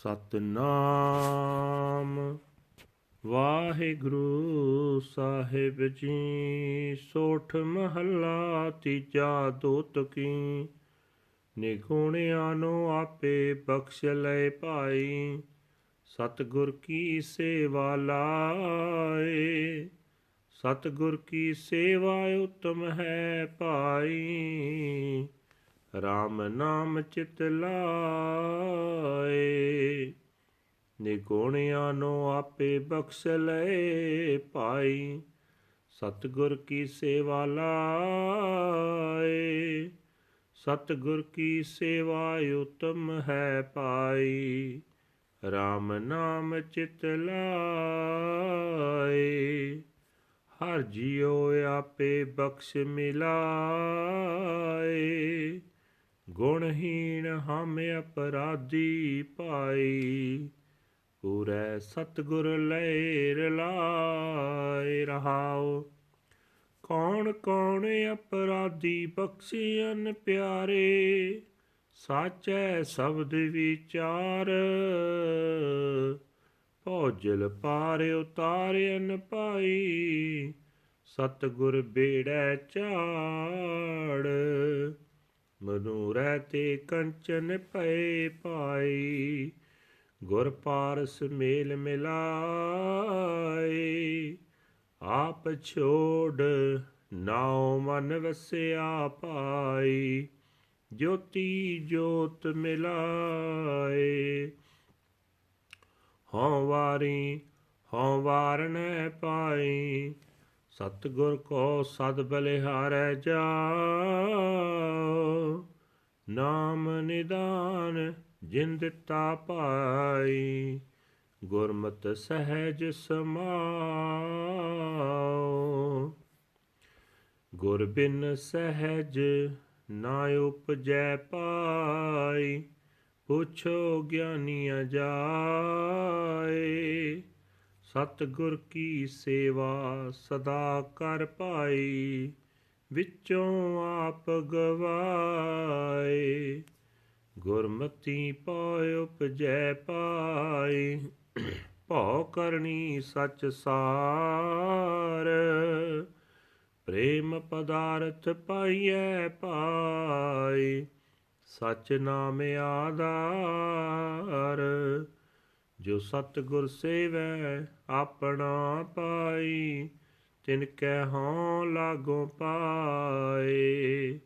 ਸਤਨਾਮ। ਵਾਹਿਗੁਰੂ ਸਾਹਿਬ ਜੀ, ਸੋਠ ਮਹੱਲਾ ਤੀਜਾ ਦੋਤ ਕੀ। ਨਿਗੁਣਿਆ ਨੂੰ ਆਪੇ ਬਖਸ਼ ਲੈ ਭਾਈ, ਸਤਿਗੁਰ ਕੀ ਸੇਵਾ ਲਾਏ। ਸਤਿਗੁਰ ਕੀ ਸੇਵਾ ਉਤਮ ਹੈ ਭਾਈ RAM ਨਾਮ ਚਿਤ ਲਾਏ। ਨਿਗੁਣਿਆ ਨੂੰ ਆਪੇ ਬਖਸ਼ ਲਏ ਪਾਈ ਸਤਿਗੁਰ ਕੀ ਸੇਵਾ ਲਾਏ। ਸਤਿਗੁਰ ਕੀ ਸੇਵਾ ਉਤਮ ਹੈ ਪਾਈ RAM ਨਾਮ ਚਿਤ ਲਾਏ। ਹਰ ਜੀਉ ਆਪੇ ਬਖਸ਼ ਮਿਲਾਏ। ਗੁਣਹੀਣ ਹਮ ਅਪਰਾਧੀ ਪਾਈ, ਪੂਰੇ ਸਤਿਗੁਰ ਲੈ ਰਲਾਏ ਰਹਾਓ ਕੌਣ ਕੌਣ ਅਪਰਾਧੀ ਬਖਸ਼ੀਨ ਪਿਆਰੇ, ਸਾਚੈ ਸ਼ਬਦ ਵਿਚਾਰ। ਭੋਜਲ ਪਾਰ ਉਤਾਰਿਆਨ ਪਾਈ, ਸਤਗੁਰ ਬੇੜੈ ਝਾੜ। ਮਨੂ ਰਹਤੇ ਕੰਚਨ ਪਏ ਪਾਈ ਗੁਰ ਪਾਰਸ ਮੇਲ ਮਿਲਾਏ। ਆਪ ਛੋੜ ਨਾਉ ਮਨ ਵਸਿਆ ਪਾਈ ਜੋਤੀ ਜੋਤ ਮਿਲਾਏ। ਹਉ ਵਾਰੀ ਹਉ ਵਾਰਨੈ ਪਾਈ ਸਤਿਗੁਰ ਕੋ ਸਦ ਬਲਿਹਾਰੈ ਜਾਓ, ਨਾਮ ਨਿਦਾਨ ਜਿਨ ਦਿੱਤਾ ਪਾਈ, ਗੁਰਮਤ ਸਹਿਜ ਸਮਾਓ। ਗੁਰ ਬਿਨ ਸਹਿਜ ਨਾ ਉਪਜੈ ਪਾਈ, ਪੁੱਛੋ ਗਿਆਨੀ ਜਾਏ ਸਤਿਗੁਰ ਕੀ ਸੇਵਾ ਸਦਾ ਕਰ ਪਾਈ ਵਿੱਚੋਂ ਆਪ ਗਵਾਏ। ਗੁਰਮਤੀ ਪਾਇ ਉਪਜੈ ਪਾਈ ਭਉ ਕਰਨੀ ਸਚ ਸਾਰ। ਪ੍ਰੇਮ ਪਦਾਰਥ ਪਾਈਐ ਪਾਈ ਸਚ ਨਾਮ ਆਧਾਰ। ਜੋ ਸਤਿਗੁਰ ਸੇਵੈ, ਆਪਣਾ ਪਾਈ, ਤਿਨ ਕੈ ਹਉ ਲਾਗੋ ਪਾਏ।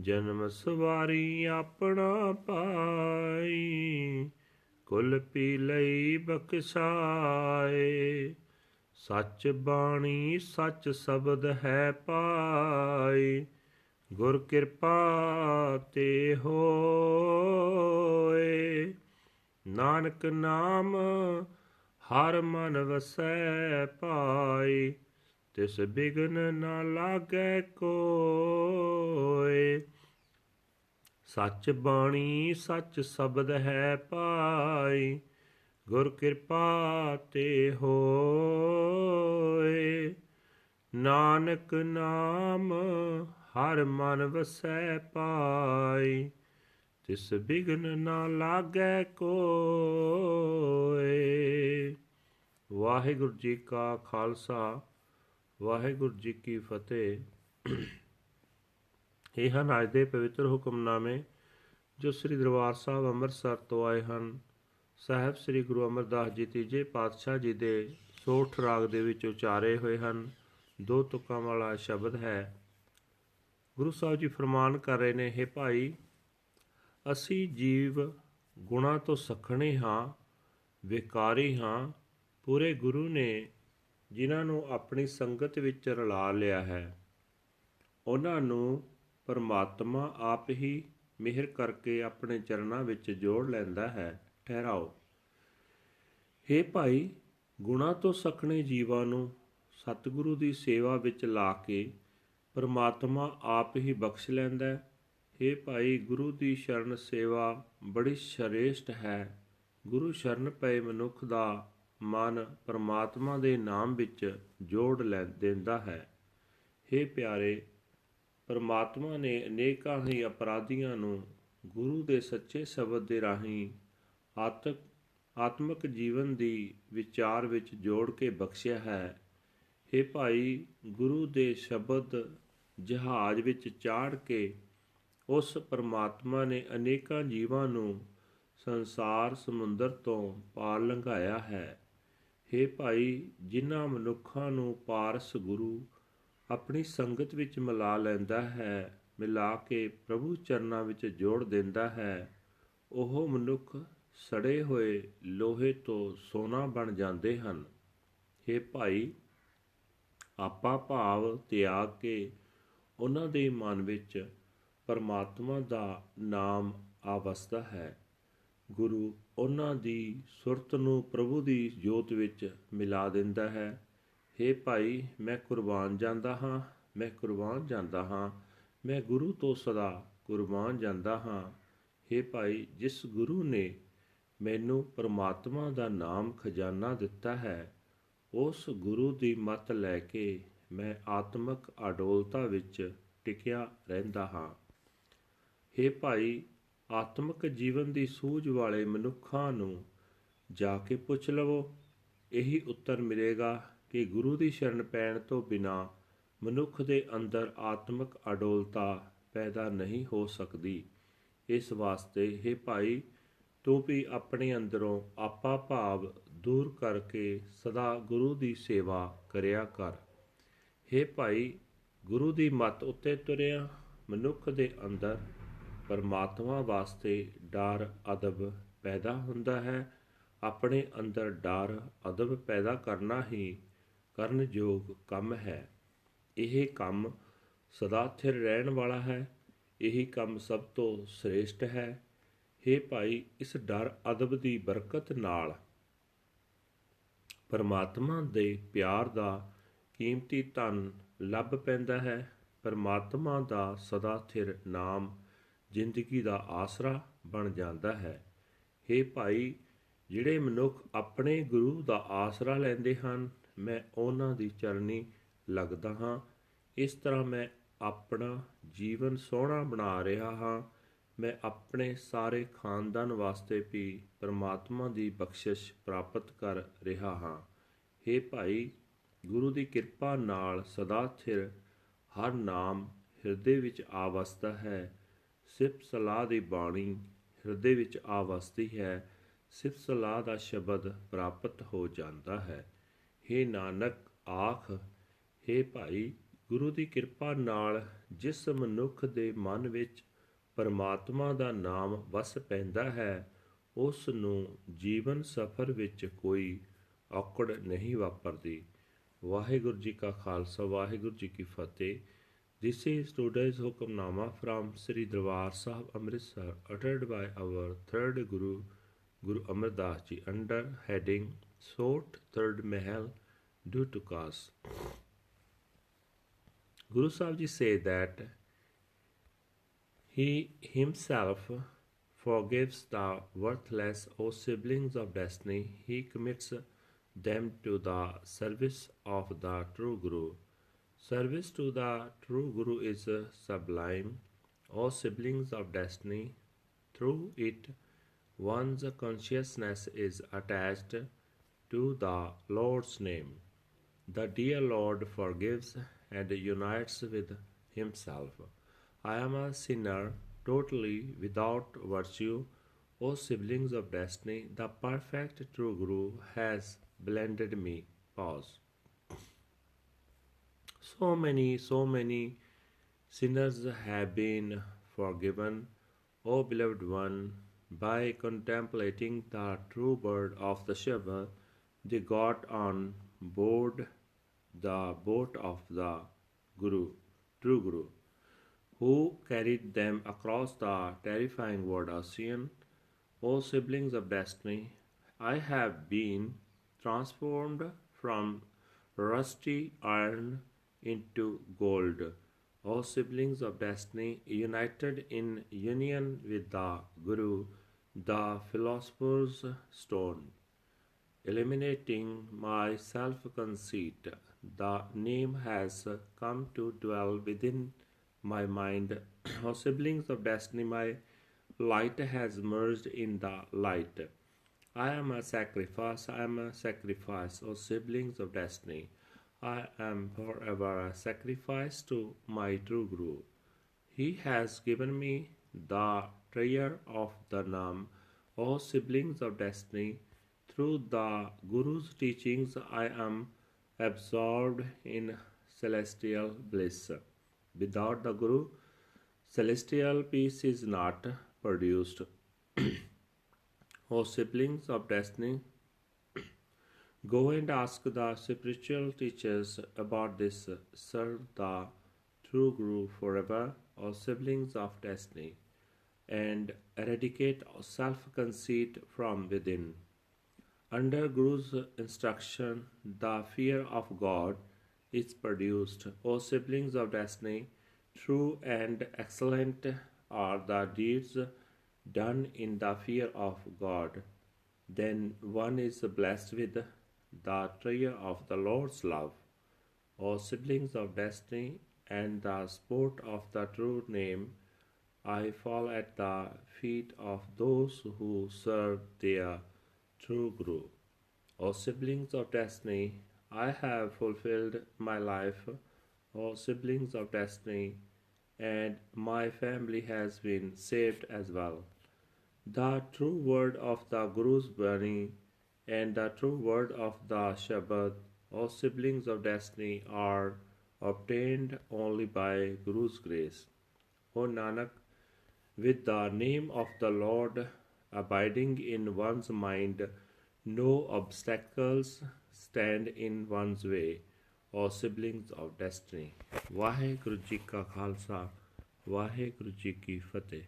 ਜਨਮ ਸਵਾਰੀ ਆਪਣਾ ਪਾਈ, ਕੁਲ ਪੀ ਲਈ ਬਖਸ਼ਾਏ। ਸੱਚ ਬਾਣੀ, ਸੱਚ ਸ਼ਬਦ ਹੈ ਪਾਈ, ਗੁਰ ਕਿਰਪਾ ਤੇ ਹੋਏ। ਨਾਨਕ ਨਾਮ ਹਰ ਮਨ ਵਸੈ ਪਾਈ, ਤਿਸ ਬਿਗਨ ਨਾ ਲਾਗੈ ਕੋਏ ਸੱਚ ਬਾਣੀ ਸੱਚ ਸ਼ਬਦ ਹੈ ਪਾਈ, ਗੁਰ ਕਿਰਪਾ ਤੇ ਹੋਏ ਨਾਨਕ ਨਾਮ ਹਰ ਮਨ ਵਸੈ ਪਾਈ ਤਿਸ ਬਿਗਨ ਨਾ ਲਾਗੈ ਕੋਏ। ਵਾਹਿਗੁਰੂ ਜੀ ਕਾ ਖਾਲਸਾ, ਵਾਹਿਗੁਰੂ ਜੀ ਕੀ ਫਤਿਹ। ਇਹ ਹਨ ਅੱਜ ਦੇ ਪਵਿੱਤਰ ਹੁਕਮਨਾਮੇ ਜੋ ਸ੍ਰੀ ਦਰਬਾਰ ਸਾਹਿਬ ਅੰਮ੍ਰਿਤਸਰ ਤੋਂ ਆਏ ਹਨ। ਸਾਹਿਬ ਸ੍ਰੀ ਗੁਰੂ ਅਮਰਦਾਸ ਜੀ ਤੀਜੇ ਪਾਤਸ਼ਾਹ ਜੀ ਦੇ ਸੋਠ ਰਾਗ ਦੇ ਵਿੱਚ ਉਚਾਰੇ ਹੋਏ ਹਨ। ਦੋ ਤੁਕਾਂ ਵਾਲਾ ਸ਼ਬਦ ਹੈ। ਗੁਰੂ ਸਾਹਿਬ ਜੀ ਫਰਮਾਨ ਕਰ ਰਹੇ ਨੇ हे ਭਾਈ ਅਸੀਂ ਜੀਵ ਗੁਣਾ ਤੋਂ ਸਖਣੇ ਹਾਂ, ਵਿਕਾਰੀ ਹਾਂ। ਪੂਰੇ ਗੁਰੂ ਨੇ ਜਿਨ੍ਹਾਂ ਨੂੰ ਆਪਣੀ ਸੰਗਤ ਵਿੱਚ ਰਲਾ ਲਿਆ ਹੈ, ਉਹਨਾਂ ਨੂੰ ਪਰਮਾਤਮਾ ਆਪ ਹੀ ਮਿਹਰ ਕਰਕੇ ਆਪਣੇ ਚਰਨਾਂ ਵਿੱਚ ਜੋੜ ਲੈਂਦਾ ਹੈ। ਠਹਿਰਾਓ। हे ਭਾਈ, ਗੁਣਾ ਤੋਂ ਸਖਣੇ ਜੀਵਾਂ ਨੂੰ ਸਤਿਗੁਰੂ ਦੀ ਸੇਵਾ ਵਿੱਚ ਲਾ ਕੇ ਪਰਮਾਤਮਾ ਆਪ ਹੀ ਬਖਸ਼ ਲੈਂਦਾ ਹੈ। हे ਭਾਈ ਗੁਰੂ ਦੀ ਸ਼ਰਨ ਸੇਵਾ ਬੜੀ ਸ਼ਰੇਸ਼ਟ ਹੈ ਗੁਰੂ ਸ਼ਰਨ ਪਏ ਮਨੁੱਖ ਦਾ ਮਨ ਪਰਮਾਤਮਾ ਦੇ ਨਾਮ ਵਿੱਚ ਜੋੜ ਲੈ ਦਿੰਦਾ ਹੈ हे ਪਿਆਰੇ ਪਰਮਾਤਮਾ ਨੇ ਅਨੇਕਾਂ ਹੀ ਅਪਰਾਧੀਆਂ ਨੂੰ ਗੁਰੂ ਦੇ ਸੱਚੇ ਸ਼ਬਦ ਦੇ ਰਾਹੀਂ ਆਤਕ ਆਤਮਿਕ ਜੀਵਨ ਦੀ ਵਿਚਾਰ ਵਿੱਚ ਜੋੜ ਕੇ ਬਖਸ਼ਿਆ ਹੈ हे ਭਾਈ ਗੁਰੂ ਦੇ ਸ਼ਬਦ ਜਹਾਜ਼ ਵਿੱਚ ਚਾੜ ਕੇ ਉਸ ਪਰਮਾਤਮਾ ਨੇ ਅਨੇਕਾਂ ਜੀਵਾਂ ਨੂੰ ਸੰਸਾਰ ਸਮੁੰਦਰ ਤੋਂ ਪਾਰ ਲੰਘਾਇਆ ਹੈ। हे ਭਾਈ, ਜਿਨ੍ਹਾਂ ਮਨੁੱਖਾਂ ਨੂੰ ਪਾਰਸ ਗੁਰੂ ਆਪਣੀ ਸੰਗਤ ਵਿੱਚ ਮਿਲਾ ਲੈਂਦਾ ਹੈ, ਮਿਲਾ ਕੇ ਪ੍ਰਭੂ ਚਰਨਾਂ ਵਿੱਚ ਜੋੜ ਦਿੰਦਾ ਹੈ, ਉਹ ਮਨੁੱਖ ਸੜੇ ਹੋਏ ਲੋਹੇ ਤੋਂ ਸੋਨਾ ਬਣ ਜਾਂਦੇ ਹਨ। हे ਭਾਈ, ਆਪਾ ਭਾਵ ਤਿਆਗ ਕੇ ਉਹਨਾਂ ਦੇ ਮਨ ਵਿੱਚ ਪਰਮਾਤਮਾ ਦਾ ਨਾਮ ਆਵਸਦਾ ਹੈ। ਗੁਰੂ ਉਹਨਾਂ ਦੀ ਸੁਰਤ ਨੂੰ ਪ੍ਰਭੂ ਦੀ ਜੋਤ ਵਿੱਚ ਮਿਲਾ ਦਿੰਦਾ ਹੈ। हे ਭਾਈ, ਮੈਂ ਕੁਰਬਾਨ ਜਾਂਦਾ ਹਾਂ, ਮੈਂ ਕੁਰਬਾਨ ਜਾਂਦਾ ਹਾਂ, ਮੈਂ ਗੁਰੂ ਤੋਂ ਸਦਾ ਕੁਰਬਾਨ ਜਾਂਦਾ ਹਾਂ। हे ਭਾਈ, ਜਿਸ ਗੁਰੂ ਨੇ ਮੈਨੂੰ ਪਰਮਾਤਮਾ ਦਾ ਨਾਮ ਖਜ਼ਾਨਾ ਦਿੱਤਾ ਹੈ, ਉਸ ਗੁਰੂ ਦੀ ਮੱਤ ਲੈ ਕੇ ਮੈਂ ਆਤਮਿਕ ਅਡੋਲਤਾ ਵਿੱਚ ਟਿਕਿਆ ਰਹਿੰਦਾ ਹਾਂ। हे ਭਾਈ ਆਤਮਿਕ ਜੀਵਨ ਦੀ ਸੂਝ ਵਾਲੇ ਮਨੁੱਖਾਂ ਨੂੰ ਜਾ ਕੇ ਪੁੱਛ ਲਵੋ ਇਹੀ ਉੱਤਰ ਮਿਲੇਗਾ ਕਿ ਗੁਰੂ ਦੀ ਸ਼ਰਨ ਪੈਣ ਤੋਂ ਬਿਨਾ ਮਨੁੱਖ ਦੇ ਅੰਦਰ ਆਤਮਿਕ ਅਡੋਲਤਾ ਪੈਦਾ ਨਹੀਂ ਹੋ ਸਕਦੀ ਇਸ ਵਾਸਤੇ हे ਭਾਈ ਤੂੰ ਵੀ ਆਪਣੇ ਅੰਦਰੋਂ ਆਪਾ ਭਾਵ ਦੂਰ ਕਰਕੇ ਸਦਾ ਗੁਰੂ ਦੀ ਸੇਵਾ ਕਰਿਆ ਕਰ हे ਭਾਈ ਗੁਰੂ ਦੀ ਮੱਤ ਉੱਤੇ ਤੁਰਿਆ ਮਨੁੱਖ ਦੇ ਅੰਦਰ ਪਰਮਾਤਮਾ ਵਾਸਤੇ ਡਰ, ਅਦਬ ਪੈਦਾ ਹੁੰਦਾ ਹੈ। ਆਪਣੇ ਅੰਦਰ ਡਰ, ਅਦਬ ਪੈਦਾ ਕਰਨਾ ਹੀ ਕਰਨਯੋਗ ਕੰਮ ਹੈ। ਇਹ ਕੰਮ ਸਦਾ ਸਥਿਰ ਰਹਿਣ ਵਾਲਾ ਹੈ। ਇਹੀ ਕੰਮ ਸਭ ਤੋਂ ਸ੍ਰੇਸ਼ਟ ਹੈ। हे ਭਾਈ, ਇਸ ਡਰ, ਅਦਬ ਦੀ ਬਰਕਤ ਨਾਲ ਪਰਮਾਤਮਾ ਦੇ ਪਿਆਰ ਦਾ ਕੀਮਤੀ ਧਨ ਲੱਭ ਪੈਂਦਾ ਹੈ। ਪਰਮਾਤਮਾ ਦਾ ਸਦਾ ਸਥਿਰ ਨਾਮ ਜ਼ਿੰਦਗੀ ਦਾ ਆਸਰਾ ਬਣ ਜਾਂਦਾ ਹੈ। हे ਭਾਈ, ਜਿਹੜੇ ਮਨੁੱਖ ਆਪਣੇ ਗੁਰੂ ਦਾ ਆਸਰਾ ਲੈਂਦੇ ਹਨ, ਮੈਂ ਉਹਨਾਂ ਦੀ ਚਰਨੀ ਲੱਗਦਾ ਹਾਂ। ਇਸ ਤਰ੍ਹਾਂ ਮੈਂ ਆਪਣਾ ਜੀਵਨ ਸੋਹਣਾ ਬਣਾ ਰਿਹਾ ਹਾਂ। ਮੈਂ ਆਪਣੇ ਸਾਰੇ ਖਾਨਦਾਨ ਵਾਸਤੇ ਵੀ ਪਰਮਾਤਮਾ ਦੀ ਬਖਸ਼ਿਸ਼ ਪ੍ਰਾਪਤ ਕਰ ਰਿਹਾ ਹਾਂ। हे ਭਾਈ, ਗੁਰੂ ਦੀ ਕਿਰਪਾ ਨਾਲ ਸਦਾ ਸਥਿਰ ਹਰ ਨਾਮ ਹਿਰਦੇ ਵਿੱਚ ਆ ਵਸਦਾ ਹੈ। ਸਿਫਤ ਸਲਾਹ ਦੀ ਬਾਣੀ ਹਿਰਦੇ ਵਿੱਚ ਆ ਵਸਦੀ ਹੈ, ਸਿਫਤ ਸਲਾਹ ਦਾ ਸ਼ਬਦ ਪ੍ਰਾਪਤ ਹੋ ਜਾਂਦਾ ਹੈ। हे ਨਾਨਕ, ਆਖ हे ਭਾਈ, ਗੁਰੂ ਦੀ ਕਿਰਪਾ ਨਾਲ ਜਿਸ ਮਨੁੱਖ ਦੇ ਮਨ ਵਿੱਚ ਪਰਮਾਤਮਾ ਦਾ ਨਾਮ ਵਸ ਪੈਂਦਾ ਹੈ, ਉਸ ਨੂੰ ਜੀਵਨ ਸਫਰ ਵਿੱਚ ਕੋਈ ਔਕੜ ਨਹੀਂ ਵਾਪਰਦੀ। ਵਾਹਿਗੁਰੂ ਜੀ ਕਾ ਖਾਲਸਾ, ਵਾਹਿਗੁਰੂ ਜੀ ਕੀ ਫਤਿਹ। This is today's Hukamnama from Sri Darbar Sahib Amritsar uttered by our third Guru Guru Amar Das Ji under heading Sort Third Mahal due to cause. Guru Sahib Ji say that he himself forgives the worthless O siblings of destiny. He commits them to the service of the true Guru. Service to the true Guru is uh, sublime. O siblings of destiny, through it one's consciousness is attached to the Lord's name. The dear Lord forgives and unites with Himself. I am a sinner, totally without virtue. O siblings of destiny, the perfect true Guru has blended me. Pause. So many, so many sinners have been forgiven, O beloved one, by contemplating the true bird of the Shiva, they got on board the boat of the Guru, true Guru, who carried them across the terrifying world ocean. O siblings of destiny, I have been transformed from rusty iron into gold. O siblings of destiny, united in union with the Guru, the philosopher's stone, eliminating my self conceit, the name has come to dwell within my mind. O siblings of destiny, my light has merged in the light. I am a sacrifice, I am a sacrifice, O siblings of destiny. I am forever a sacrifice to my true Guru. He has given me the treasure of the Nam, O siblings of destiny. Through the Guru's teachings, I am absorbed in celestial bliss. Without the Guru, celestial peace is not produced. o siblings of destiny, go and ask the spiritual teachers about this. Serve the true Guru forever, O siblings of destiny, and eradicate self conceit from within. Under Guru's instruction, the fear of God is produced. O siblings of destiny, true and excellent are the deeds done in the fear of God. Then one is blessed with the treasure of the Lord's love. O siblings of destiny and the sport of the true name, I fall at the feet of those who serve their true Guru. O siblings of destiny, I have fulfilled my life, O siblings of destiny, and my family has been saved as well. The true word of the Guru's Bani and the true word of the Shabad, all siblings of destiny, are obtained only by Guru's grace. O Nanak, with the name of the Lord abiding in one's mind, no obstacles stand in one's way, O siblings of destiny. Vaheguru Ji Ka Khalsa, Vaheguru Ji Ki Fateh.